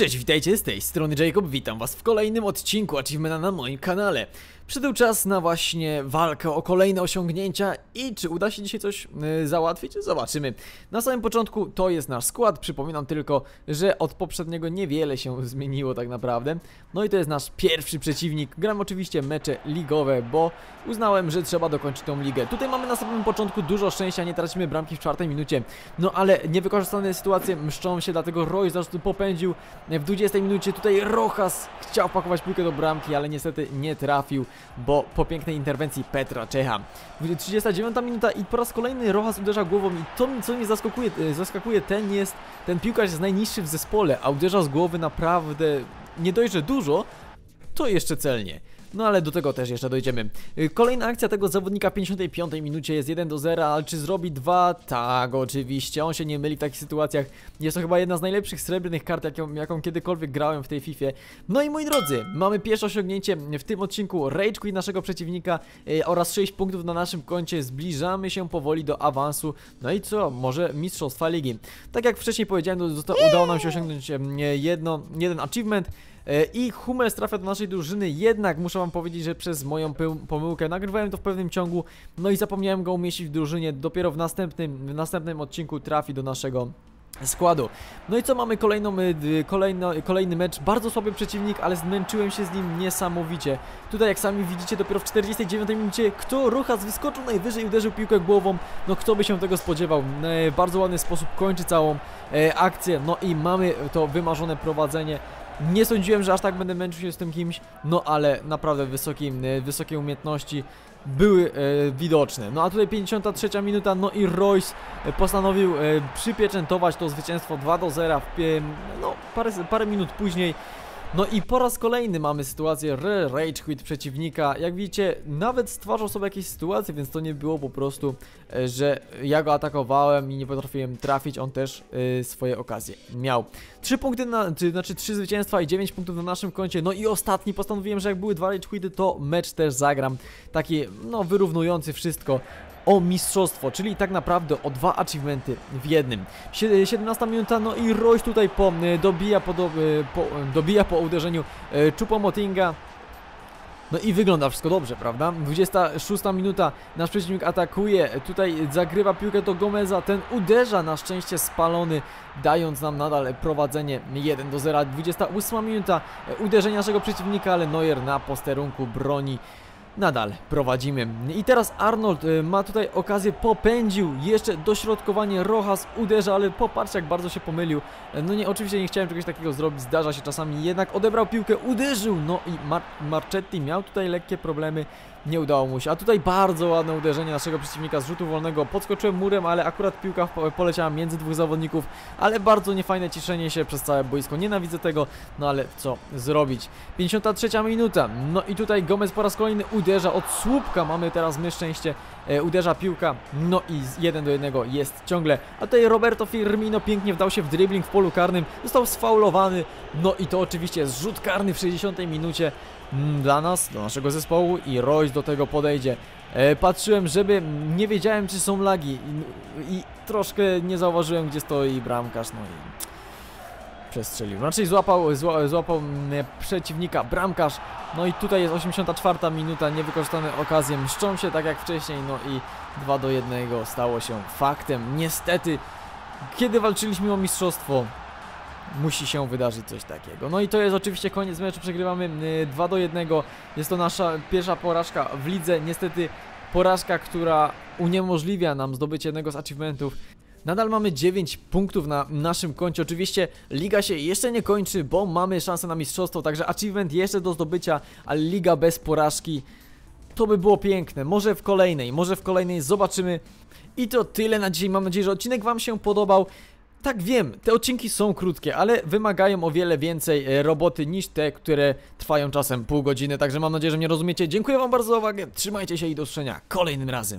Cześć, witajcie z tej strony Jacob, witam was w kolejnym odcinku Achievementa na moim kanale. Przybył czas na właśnie walkę o kolejne osiągnięcia i czy uda się dzisiaj coś y, załatwić? Zobaczymy. Na samym początku to jest nasz skład, przypominam tylko, że od poprzedniego niewiele się zmieniło tak naprawdę. No i to jest nasz pierwszy przeciwnik. Gram oczywiście mecze ligowe, bo uznałem, że trzeba dokończyć tą ligę. Tutaj mamy na samym początku dużo szczęścia, nie tracimy bramki w czwartej minucie. No ale niewykorzystane sytuacje mszczą się, dlatego Roy zresztą popędził w 20 minucie. Tutaj Rojas chciał pakować piłkę do bramki, ale niestety nie trafił bo po pięknej interwencji Petra Czecha. 39 minuta i po raz kolejny Rojas uderza głową i to co mnie zaskakuje, e, zaskakuje ten jest, ten piłkarz jest najniższy w zespole, a uderza z głowy naprawdę nie dość, dużo, to jeszcze celnie. No ale do tego też jeszcze dojdziemy. Y, kolejna akcja tego zawodnika w 55 minucie jest 1 do 0, ale czy zrobi 2? Tak, oczywiście. On się nie myli w takich sytuacjach. Jest to chyba jedna z najlepszych srebrnych kart, jaką, jaką kiedykolwiek grałem w tej FIFA. No i moi drodzy, mamy pierwsze osiągnięcie w tym odcinku Rage Quit naszego przeciwnika yy, oraz 6 punktów na naszym koncie. Zbliżamy się powoli do awansu. No i co? Może Mistrzostwa Ligi. Tak jak wcześniej powiedziałem, udało nam się osiągnąć jedno, jeden achievement. E, I Hummels trafia do naszej drużyny, jednak muszę wam powiedzieć, że przez moją pomyłkę nagrywałem to w pewnym ciągu, no i zapomniałem go umieścić w drużynie, dopiero w następnym, w następnym odcinku trafi do naszego składu. No i co mamy kolejną, y, kolejno, kolejny mecz, bardzo słaby przeciwnik, ale zmęczyłem się z nim niesamowicie. Tutaj jak sami widzicie dopiero w 49 minucie kto Ruchas wyskoczył najwyżej i uderzył piłkę głową, no kto by się tego spodziewał. W bardzo ładny sposób kończy całą e, akcję, no i mamy to wymarzone prowadzenie. Nie sądziłem, że aż tak będę męczył się z tym kimś, no ale naprawdę wysokie, wysokie umiejętności były e, widoczne. No a tutaj 53 minuta, no i Royce postanowił e, przypieczętować to zwycięstwo 2 do 0 w, e, no, parę, parę minut później. No i po raz kolejny mamy sytuację rage quit przeciwnika. Jak widzicie, nawet stwarzał sobie jakieś sytuacje, więc to nie było po prostu, e, że ja go atakowałem i nie potrafiłem trafić, on też y, swoje okazje miał. Trzy punkty, na, czy, znaczy trzy zwycięstwa i 9 punktów na naszym koncie. No i ostatni postanowiłem, że jak były dwa rage quity, to mecz też zagram. Taki, no, wyrównujący wszystko o mistrzostwo, czyli tak naprawdę o dwa achievementy w jednym. 17 minuta, no i Royce tutaj po, e, dobija, po, do, po, dobija po uderzeniu e, Chupomotinga. No i wygląda wszystko dobrze, prawda? 26 minuta, nasz przeciwnik atakuje, tutaj zagrywa piłkę do Gomeza, ten uderza, na szczęście spalony, dając nam nadal prowadzenie 1 do 0. 28 minuta, e, uderzenie naszego przeciwnika, ale Neuer na posterunku broni nadal prowadzimy. I teraz Arnold y, ma tutaj okazję, popędził jeszcze dośrodkowanie, Rojas uderza, ale popatrz jak bardzo się pomylił. No nie, oczywiście nie chciałem czegoś takiego zrobić, zdarza się czasami, jednak odebrał piłkę, uderzył, no i Mar Marchetti miał tutaj lekkie problemy, nie udało mu się. A tutaj bardzo ładne uderzenie naszego przeciwnika z rzutu wolnego. Podskoczyłem murem, ale akurat piłka poleciała między dwóch zawodników, ale bardzo niefajne ciszenie się przez całe boisko. Nienawidzę tego, no ale co zrobić. 53 minuta. No i tutaj Gomez po raz kolejny uderza od słupka. Mamy teraz my szczęście. E, uderza piłka. No i z 1 do 1 jest ciągle. A tutaj Roberto Firmino pięknie wdał się w dribbling w polu karnym. Został sfaulowany. No i to oczywiście zrzut karny w 60 minucie. Mm, dla nas, do naszego zespołu i Royce do tego podejdzie. E, patrzyłem, żeby nie wiedziałem czy są lagi i, i troszkę nie zauważyłem gdzie stoi bramkarz, no i przestrzelił. Raczej złapał, zła, złapał mm, przeciwnika bramkarz. No i tutaj jest 84 minuta, niewykorzystane okazje mszczą się tak jak wcześniej, no i 2 do 1 stało się faktem. Niestety, kiedy walczyliśmy o mistrzostwo, musi się wydarzyć coś takiego. No i to jest oczywiście koniec meczu, przegrywamy 2 do 1. Jest to nasza pierwsza porażka w lidze. Niestety porażka, która uniemożliwia nam zdobycie jednego z achievementów. Nadal mamy 9 punktów na naszym koncie. Oczywiście liga się jeszcze nie kończy, bo mamy szansę na mistrzostwo, także achievement jeszcze do zdobycia, ale liga bez porażki to by było piękne. Może w kolejnej, może w kolejnej zobaczymy. I to tyle na dzisiaj. Mam nadzieję, że odcinek Wam się podobał. Tak wiem, te odcinki są krótkie, ale wymagają o wiele więcej e, roboty niż te, które trwają czasem pół godziny, także mam nadzieję, że mnie rozumiecie. Dziękuję wam bardzo za uwagę, trzymajcie się i do usłyszenia kolejnym razem.